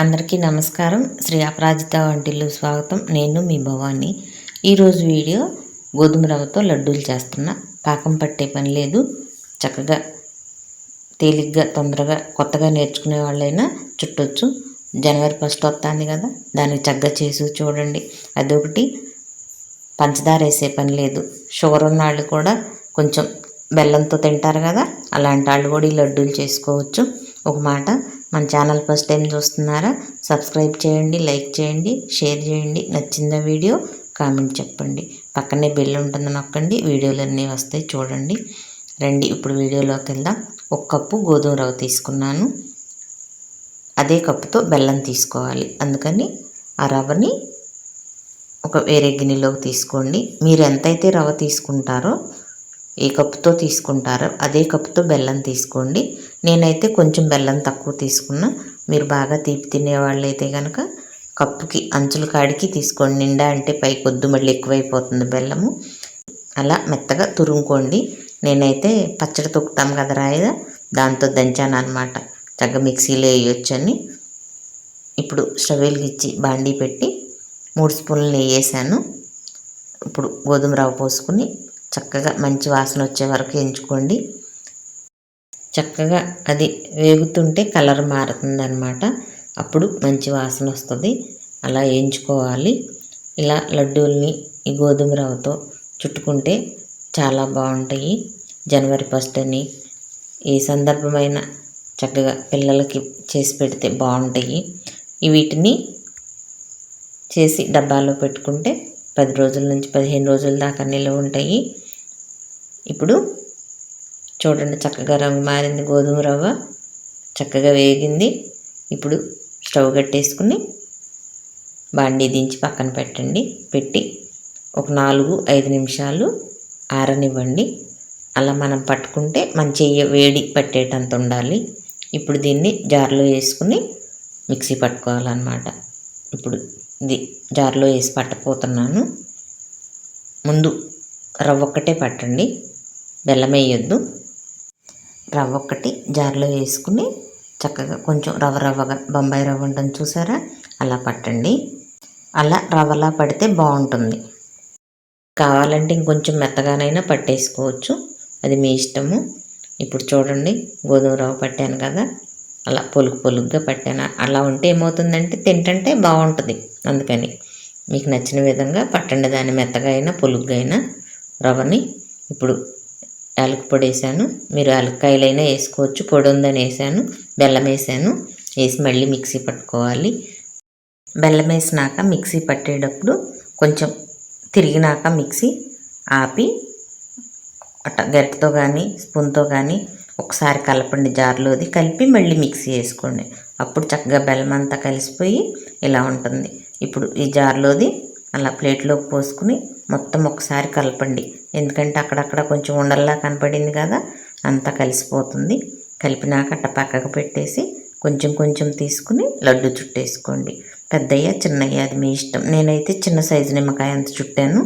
అందరికీ నమస్కారం. శ్రీ అపరాజిత వంటిల్లు స్వాగతం. నేను మీ భవాని. ఈరోజు వీడియో గోధుమ రవ్వతో లడ్డూలు చేస్తున్నా. పాకం పట్టే పని లేదు. చక్కగా తేలిగ్గా తొందరగా కొత్తగా నేర్చుకునే వాళ్ళైనా చుట్టొచ్చు. జనవరి ఫస్ట్ వస్తుంది కదా దాన్ని చక్కగా చేసి చూడండి. అదొకటి. పంచదార వేసే పని లేదు. షుగర్ ఉన్న వాళ్ళు కూడా కొంచెం బెల్లంతో తింటారు కదా అలాంటి వాళ్ళు కూడా ఈ లడ్డూలు చేసుకోవచ్చు. ఒక మాట మన ఛానల్ ఫస్ట్ టైం చూస్తున్నారా సబ్స్క్రైబ్ చేయండి లైక్ చేయండి షేర్ చేయండి నచ్చిందా వీడియో కామెంట్ చెప్పండి. పక్కనే బెల్ ఉంటుంది నొక్కండి వీడియోలు అన్నీ వస్తాయి చూడండి. రండి ఇప్పుడు వీడియోలోకి వెళ్దాం. ఒక కప్పు గోధుమ రవ్వ తీసుకున్నాను. అదే కప్పుతో బెల్లం తీసుకోవాలి. అందుకని ఆ రవ్వని ఒక వేరే గిన్నెలోకి తీసుకోండి. మీరు ఎంతైతే రవ్వ తీసుకుంటారో ఏ కప్పుతో తీసుకుంటారో అదే కప్పుతో బెల్లం తీసుకోండి. నేనైతే కొంచెం బెల్లం తక్కువ తీసుకున్నా. మీరు బాగా తీపి తినేవాళ్ళు అయితే కనుక కప్పుకి అంచుల కాడికి తీసుకోండి. నిండా అంటే పై కొద్దు మళ్ళీ ఎక్కువైపోతుంది బెల్లము. అలా మెత్తగా తురుముకోండి. నేనైతే పచ్చడి తొక్కుతాం కదా రాయదా? దాంతో దంచాను అనమాట చక్కగా మిక్సీలో వేయొచ్చని. ఇప్పుడు స్టవ్ వెలిగించి బాండీ పెట్టి మూడు స్పూన్లు నెయ్యి వేసాను. ఇప్పుడు గోధుమ రవ్వ పోసుకుని చక్కగా మంచి వాసన వచ్చే వరకు ఎంచుకోండి. చక్కగా అది వేగుతుంటే కలర్ మారుతుందనమాట అప్పుడు మంచి వాసన వస్తుంది. అలా వేయించుకోవాలి ఇలా లడ్డూల్ని ఈ గోధుమ రవ్వతో చుట్టుకుంటే చాలా బాగుంటాయి. జనవరి ఫస్ట్ అని ఏ సందర్భమైన చక్కగా పిల్లలకి చేసి పెడితే బాగుంటాయి. వీటిని చేసి డబ్బాలో పెట్టుకుంటే పది రోజుల నుంచి పదిహేను రోజుల దాకా నిల్వ ఉంటాయి. ఇప్పుడు చూడండి చక్కగా రంగు మారింది గోధుమ రవ్వ. చక్కగా వేగింది. ఇప్పుడు స్టవ్ కట్టేసుకుని బాండీ దించి పక్కన పెట్టండి. పెట్టి ఒక నాలుగు ఐదు నిమిషాలు ఆరనివ్వండి. అలా మనం పట్టుకుంటే మంచి వేడి పట్టేటంత ఉండాలి. ఇప్పుడు దీన్ని జార్లో వేసుకుని మిక్సీ పట్టుకోవాలన్నమాట. ఇప్పుడు ఇది జార్లో వేసి పట్టపోతున్నాను. ముందు రవ్వ ఒక్కటే పట్టండి. బెల్లం వేయొద్దు. రవ్వ ఒక్కటి జార్లో వేసుకుని చక్కగా కొంచెం రవ్వ రవ్వగా బొంబాయి రవ్వ ఉంటుంది చూసారా? అలా పట్టండి. అలా రవ్వలా పడితే బాగుంటుంది. కావాలంటే ఇంకొంచెం మెత్తగానైనా పట్టేసుకోవచ్చు. అది మీ ఇష్టము. ఇప్పుడు చూడండి గోధుమ రవ్వ పట్టాను కదా. అలా పొలుగు పొలుగ్గా పట్టాను. అలా ఉంటే ఏమవుతుందంటే తింటంటే బాగుంటుంది. అందుకని మీకు నచ్చిన విధంగా పట్టండి. దాన్ని మెత్తగా అయినా పొలుగ్గా అయినా రవ్వని ఇప్పుడు యాలక పొడి వేసాను. మీరు యాలక్కాయలైనా వేసుకోవచ్చు. పొడి ఉందని వేసాను. బెల్లం వేసాను. వేసి మళ్ళీ మిక్సీ పట్టుకోవాలి. బెల్లం వేసినాక మిక్సీ పట్టేటప్పుడు కొంచెం తిరిగినాక మిక్సీ ఆపి అట్ట గరిటతో కానీ స్పూన్తో కానీ ఒకసారి కలపండి జార్లోది కలిపి మళ్ళీ మిక్సీ వేసుకోండి అప్పుడు చక్కగా బెల్లం అంతా కలిసిపోయి ఇలా ఉంటుంది. ఇప్పుడు ఈ జార్లోది అలా ప్లేట్లోకి పోసుకుని మొత్తం ఒకసారి కలపండి. ఎందుకంటే అక్కడక్కడ కొంచెం ఉండల్లా కనపడింది కదా అంతా కలిసిపోతుంది. కలిపినాక అట్ట పక్కకు పెట్టేసి కొంచెం కొంచెం తీసుకుని లడ్డు చుట్టేసుకోండి. పెద్దయ్య చిన్నయ్య అది మీ ఇష్టం. నేనైతే చిన్న సైజు నిమ్మకాయ అంత చుట్టాను.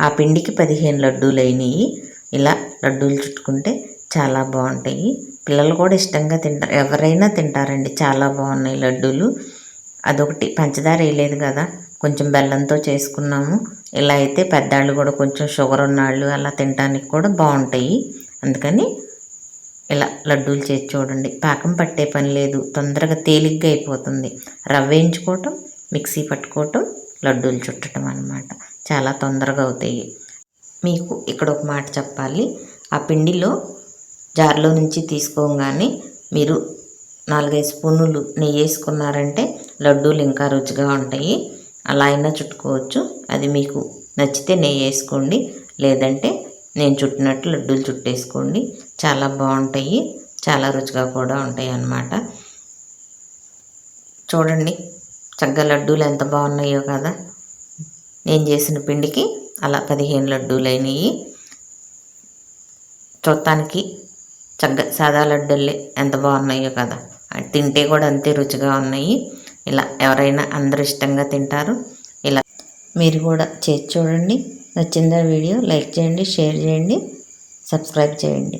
ఆ పిండికి పదిహేను లడ్డూలు అయినాయి. ఇలా లడ్డూలు చుట్టుకుంటే చాలా బాగుంటాయి. పిల్లలు కూడా ఇష్టంగా తింటారు. ఎవరైనా తింటారండి. చాలా బాగున్నాయి లడ్డూలు. అదొకటి. పంచదార వేయలేదు కదా. కొంచెం బెల్లంతో చేసుకున్నాము. ఇలా అయితే పెద్దాళ్ళు కూడా కొంచెం షుగర్ ఉన్నవాళ్ళు అలా తినడానికి కూడా బాగుంటాయి. అందుకని ఇలా లడ్డూలు చేసి చూడండి. పాకం పట్టే పని లేదు. తొందరగా తేలిగ్గా అయిపోతుంది. రవ్వ వేయించుకోవటం మిక్సీ పట్టుకోవటం లడ్డూలు చుట్టడం అనమాట చాలా తొందరగా అవుతాయి. మీకు ఇక్కడ ఒక మాట చెప్పాలి. ఆ పిండిలో జార్లో నుంచి తీసుకోగానే మీరు నాలుగైదు స్పూనులు నెయ్యి వేసుకున్నారంటే లడ్డూలు ఇంకా రుచిగా ఉంటాయి. అలా అయినా చుట్టుకోవచ్చు. అది మీకు నచ్చితే నెయ్యి వేసుకోండి. లేదంటే నేను చుట్టినట్టు లడ్డూలు చుట్టేసుకోండి. చాలా బాగుంటాయి. చాలా రుచిగా కూడా ఉంటాయి అన్నమాట. చూడండి చక్కగా లడ్డూలు ఎంత బాగున్నాయో కదా. నేను చేసిన పిండికి అలా పదిహేను లడ్డూలు అయినాయి. చూడటానికి చక్కగా సాదా లడ్డూలే ఎంత బాగున్నాయో కదా. తింటే కూడా అంతే రుచిగా ఉన్నాయి. ఇలా ఎవరైనా అందరూ ఇష్టంగా తింటారు. ఇలా మీరు కూడా చేసి చూడండి. నచ్చిందా వీడియో లైక్ చేయండి షేర్ చేయండి సబ్స్క్రైబ్ చేయండి.